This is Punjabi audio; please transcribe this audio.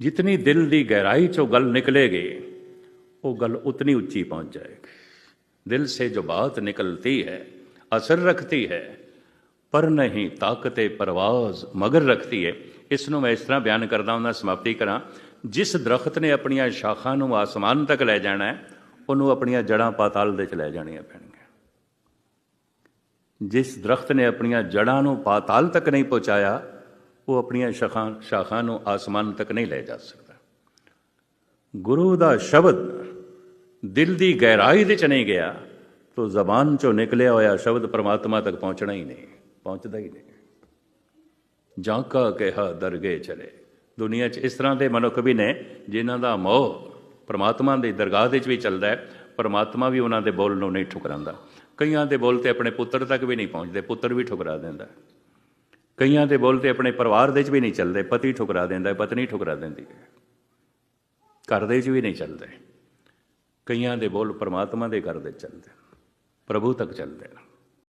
ਜਿਤਨੀ ਦਿਲ ਦੀ ਗਹਿਰਾਈ ਚੋਂ ਗੱਲ ਨਿਕਲੇਗੀ ਉਹ ਗੱਲ ਉਤਨੀ ਉੱਚੀ ਪਹੁੰਚ ਜਾਏਗੀ ਦਿਲ ਸੇ ਜੋ ਬਾਤ ਨਿਕਲਤੀ ਹੈ ਅਸਰ ਰੱਖਤੀ ਹੈ ਪਰ ਨਹੀਂ ਤਾਕਤੇ ਪਰਵਾਜ਼ ਮਗਰ ਰੱਖਤੀ ਹੈ ਇਸ ਨੂੰ ਮੈਂ ਇਸ ਤਰ੍ਹਾਂ ਬਿਆਨ ਕਰਦਾ ਹਾਂ ਸਮਾਪਤੀ ਕਰਾਂ ਜਿਸ ਦਰਖਤ ਨੇ ਆਪਣੀਆਂ ਸ਼ਾਖਾਂ ਨੂੰ ਆਸਮਾਨ ਤੱਕ ਲੈ ਜਾਣਾ ਹੈ ਉਹਨੂੰ ਆਪਣੀਆਂ ਜੜਾਂ ਪਾਤਾਲ ਦੇ ਚ ਲੈ ਜਾਣੀਆਂ ਪੈਣਗੀਆਂ ਜਿਸ ਦਰਖਤ ਨੇ ਆਪਣੀਆਂ ਜੜਾਂ ਨੂੰ ਪਾਤਾਲ ਤੱਕ ਨਹੀਂ ਪਹੁੰਚਾਇਆ ਉਹ ਆਪਣੀਆਂ ਸ਼ਾਖਾਂ ਸ਼ਾਖਾਂ ਨੂੰ ਆਸਮਾਨ ਤੱਕ ਨਹੀਂ ਲੈ ਜਾ ਸਕਦਾ। ਗੁਰੂ ਦਾ ਸ਼ਬਦ ਦਿਲ ਦੀ ਗਹਿਰਾਈ ਦੇ ਚ ਨਹੀਂ ਗਿਆ, ਤਾਂ ਜ਼ਬਾਨ ਚੋਂ ਨਿਕਲਿਆ ਹੋਇਆ ਸ਼ਬਦ ਪਰਮਾਤਮਾ ਤੱਕ ਪਹੁੰਚਣਾ ਹੀ ਨਹੀਂ, ਪਹੁੰਚਦਾ ਹੀ ਨਹੀਂ। ਜਾਂ ਕਾ ਕਿਹਾ ਦਰਗੇ ਚਲੇ। ਦੁਨੀਆ 'ਚ ਇਸ ਤਰ੍ਹਾਂ ਦੇ ਮਨੁੱਖ ਵੀ ਨੇ ਜਿਨ੍ਹਾਂ ਦਾ ਮੋਹ ਪਰਮਾਤਮਾ ਦੀ ਦਰਗਾਹ ਦੇ 'ਚ ਵੀ ਚੱਲਦਾ ਹੈ, ਪਰਮਾਤਮਾ ਵੀ ਉਹਨਾਂ ਦੇ ਬੋਲ ਨੂੰ ਨਹੀਂ ਠੁਕਰਾਉਂਦਾ। ਕਈਆਂ ਦੇ ਬੋਲ ਤੇ ਆਪਣੇ ਪੁੱਤਰ ਤੱਕ ਵੀ ਨਹੀਂ ਪਹੁੰਚਦੇ, ਪੁੱਤਰ ਵੀ ਠੁਕਰਾ ਦਿੰਦਾ। ਹੈ। ਕਈਆਂ ਦੇ ਬੋਲ ਤੇ ਆਪਣੇ ਪਰਿਵਾਰ ਦੇ 'ਚ ਵੀ ਨਹੀਂ ਚੱਲਦੇ, ਪਤੀ ਠੁਕਰਾ ਦਿੰਦਾ, ਪਤਨੀ ਠੁਕਰਾ ਦਿੰਦੀ ਹੈ। ਘਰ ਦੇ 'ਚ ਵੀ ਨਹੀਂ ਚੱਲਦੇ। ਕਈਆਂ ਦੇ ਬੋਲ ਪਰਮਾਤਮਾ ਦੇ ਘਰ ਦੇ ਚੱਲਦੇ, ਪ੍ਰਭੂ ਤੱਕ ਚੱਲਦੇ ਨੇ।